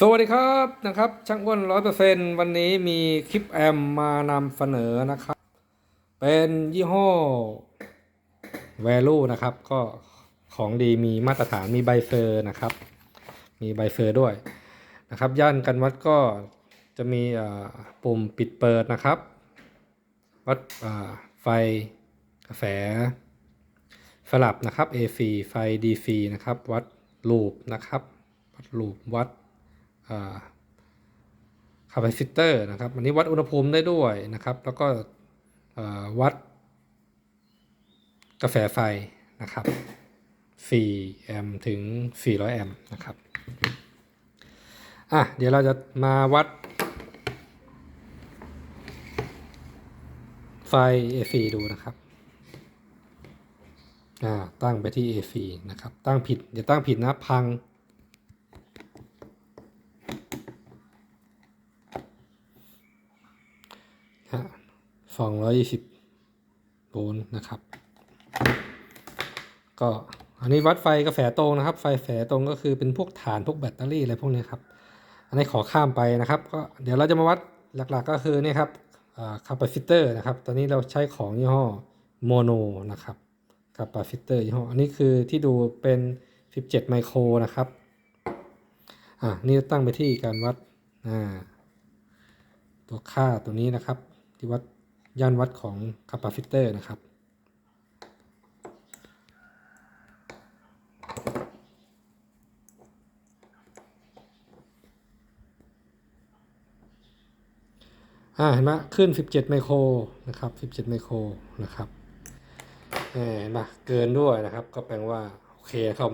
สวัสดีครับนะครับช่างอ้วนร้อยเปอร์เซนวันนี้มีคลิปแอมมานำเสนอนะครับ เป็นยี่ห้อ Value นะครับ ก็ของดีมีมาตรฐานมีใบเซอร์นะครับ มีใบเซอร์ด้วยนะครับ ย่านกันวัดก็จะมีปุ่มปิดเปิดนะครับ วัดไฟกระแส สลับนะครับ AC ไฟ DC นะครับ วัดลูปนะครับ วัดลูปวัด คาปาซิเตอร์นะครับอันนี้วัดอุณหภูมิได้ด้วยนะครับ แล้วก็วัดกระแสไฟนะครับ 4 แอมป์ถึง 400 แอมป์นะครับ อะ เดี๋ยวเราจะมาวัด ไฟ AC ดูนะครับ อ่า ตั้งไปที่ AC นะครับ ตั้งผิดอย่าตั้งผิดนะ พัง 220 โวลต์นะครับ ก็อันนี้วัดไฟกระแสตรงนะครับ ไฟแสตรงก็คือเป็นพวกฐานพวกแบตเตอรี่อะไรพวกนี้ครับ อันนี้ขอข้ามไปนะครับ ก็เดี๋ยวเราจะมาวัดหลักๆก็คือนี่ครับคาปาซิเตอร์นะครับ ตอนนี้เราใช้ของยี่ห้อโมโนนะครับคาปาซิเตอร์ยี่ห้อ อันนี้คือที่ดูเป็น 17 ไมโครนะครับ อ่านี่ตั้งไปที่การวัดตัวค่าตัวนี้นะครับ ที่วัด ย่านวัดของคาปาซิเตอร์นะครับ่าเห็นไหมขึ้น 17 ไมโครนะครับ 17 ไมโครนะครับเห็นไหมเกินด้วยนะครับ ก็แปลว่า โอเคครับ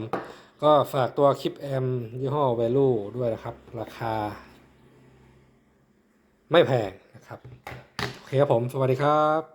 ก็ฝากตัวคลิปแอมยี่ห้อ Value ด้วยนะครับ ราคา ไม่แพงนะครับ ครับผม สวัสดีครับ